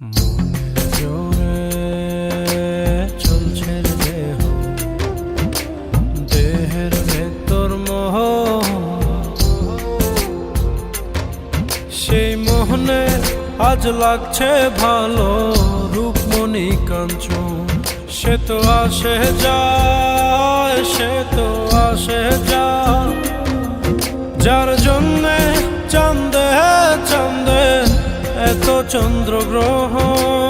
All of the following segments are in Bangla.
সেই মোহনে আজ লাগছে ভালো রূপমণি কাঞ্চন। সে তো আসে যায়, সে তো আসে যায়। যার জন্যে চাঁদে চাঁদে এত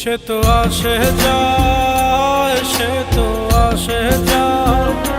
সে তো আসে যায় সে তো আসে যায়।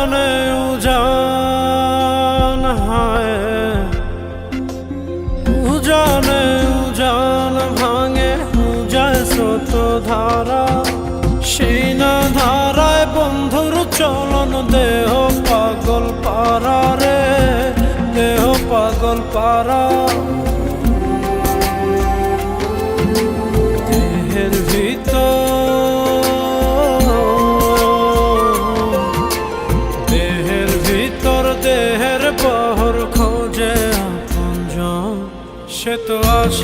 উজানে উজান হায়। উজানে উজান ভাঙে, উজায় স্রোত ধারা। সেই না ধারায় বন্ধুর চলন, দেহ পাগল পারা রে দেহ পাগল পারা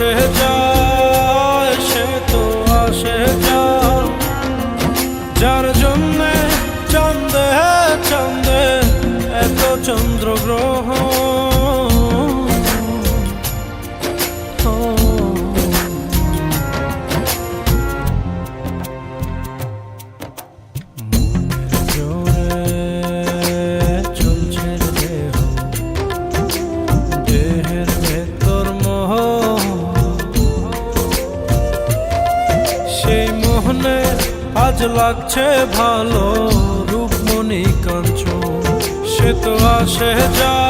আসে যায় সে তো আসে যায় যার জন্যে আজ লাগছে ভালো রূপমণি কাঞ্চন। সে তো আসে যায়